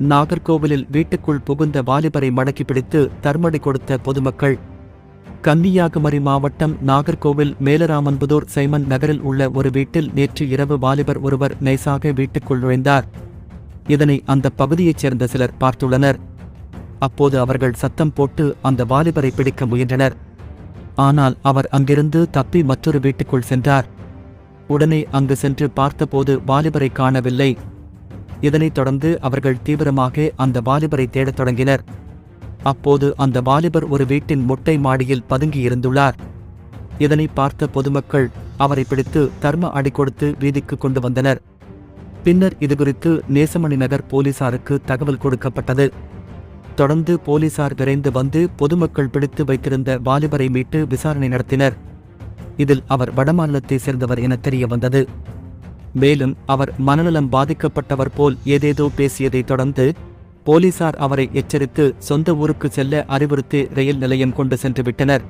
நாகர்கோவிலில் வீட்டுக்குள் புகுந்த வாலிபரை மடக்கி பிடித்து தர்மடி கொடுத்த பொதுமக்கள். கன்னியாகுமரி மாவட்டம் நாகர்கோவில் மேலராமன்புதூர் சைமன் நகரில் உள்ள ஒரு வீட்டில் நேற்று இரவு வாலிபர் ஒருவர் நைசாக வீட்டுக்குள் நுழைந்தார். இதனை அந்த பகுதியைச் சேர்ந்த சிலர் பார்த்துள்ளனர். அப்போது அவர்கள் சத்தம் போட்டு அந்த வாலிபரை பிடிக்க முயன்றனர். ஆனால் அவர் அங்கிருந்து தப்பி மற்றொரு வீட்டுக்குள் சென்றார். உடனே அங்கு சென்று பார்த்தபோது வாலிபரை காணவில்லை. இதனைத் தொடர்ந்து அவர்கள் தீவிரமாக அந்த வாலிபரை தேடத் தொடங்கினர். அப்போது அந்த வாலிபர் ஒரு வீட்டின் மொட்டை மாடியில் பதுங்கியிருந்துள்ளார் இதனை பார்த்த பொதுமக்கள் அவரை பிடித்து தர்ம அடி கொடுத்து வீதிக்கு கொண்டு வந்தனர். பின்னர் இதுகுறித்து நேசமணி நகர் போலீசாருக்கு தகவல் கொடுக்கப்பட்டது. தொடர்ந்து போலீசார் விரைந்து வந்து பொதுமக்கள் பிடித்து வைத்திருந்த வாலிபரை மீட்டு விசாரணை நடத்தினர். இதில் அவர் வடமாநிலத்தை சேர்ந்தவர் என தெரிய வந்தது. மேலும் அவர் மனநலம் பாதிக்கப்பட்டவர் போல் ஏதேதோ பேசியதைத் தொடர்ந்து போலீசார் அவரை எச்சரித்து சொந்த ஊருக்கு செல்ல அறிவுறுத்தி ரயில் நிலையம் கொண்டு சென்று விட்டனர்